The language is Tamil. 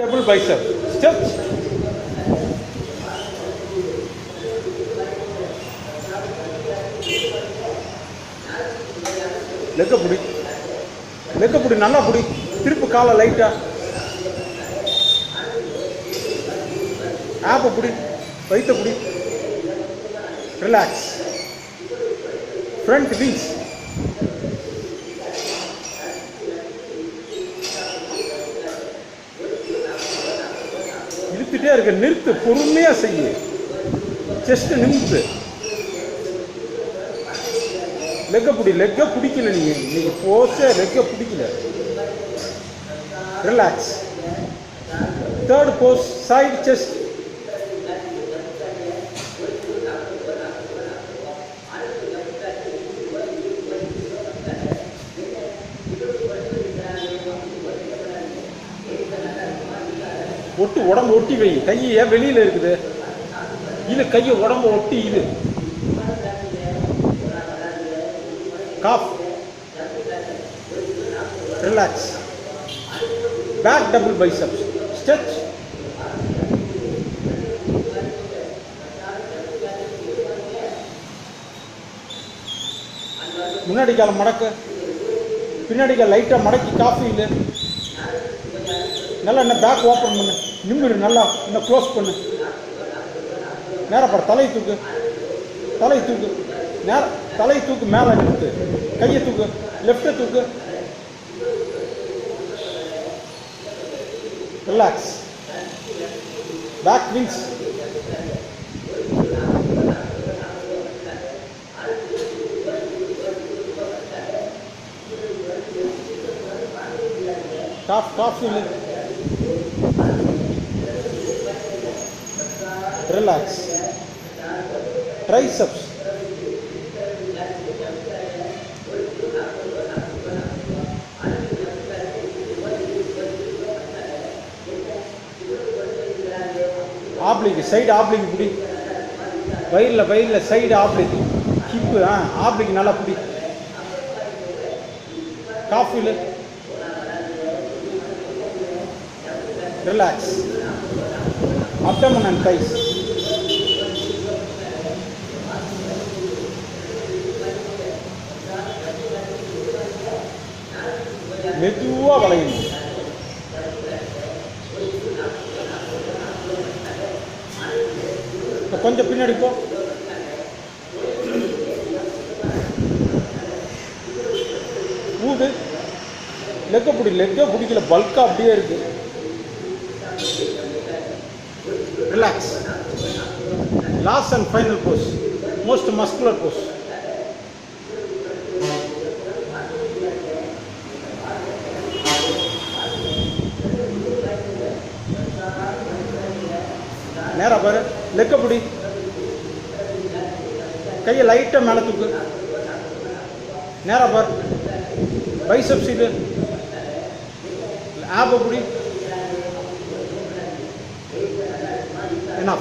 Double bicep. Steps. லெக்க புடி. லெக்க புடி நல்லா புடி. திருப்பு காலை லைட்டா ஆப்பை புடி. வயிற்ற புடி. ரிலாக்ஸ் ஃப்ரண்ட் விங்ஸ் இழுத்துட்டே இருக்க நிறுத்து பொறுமையா செய்யு. செஸ்ட் நிமித்து. லெக்க பிடி லெக்க பிடிக்கல நீங்க இன்னைக்கு போச்ச லெக்க பிடிக்கல. Relax third pose side chest ஒட்டு உடம்பு ஒட்டி வை. கை ஏன் வெளியில் இருக்குது? இது கையை உடம்பு ஒட்டி இது calf relax back double biceps stretch முன்னாடி காலம் மடக்கு. பின்னாடி கால் லைட்டாக மடக்கி காஃபி இல்லை நல்லா என்ன பேக் ஓப்பன் பண்ணு. நிமிரு நல்லா இன்னும் க்ளோஸ் பண்ணு. நேரா தலை தூக்கு. தலை தூக்கு. நேர தலையை தூக்கு மேலே நிறுத்து கையை தூக்கு. லெஃப்ட்டை தூக்கு. Relax back wings calf calf இல்லை relax triceps oblique side oblique பிடி வயிறில் வயிறில் சைடு ஆப்ளிக் ஹிப்பு ஆ ஆப்ளிக் நல்லா பிடி காஃபில் ரிலாக்ஸ் அப்டமன் அண்ட் கைஸ் மெதுவா வளையணும். கொஞ்சம் பின்னாடி போ. ஊது லெக்க பிடி லெக்க பிடிக்கல. பல்கா அப்படியே இருக்கு. Relax last and final pose most muscular pose. நேரா பாரு. லெக்க பிடி. கையை லைட்டாக மேலே தூக்கு. நேரா பாரு. பைசப் சீடு ஆப்பை பிடி. என்ன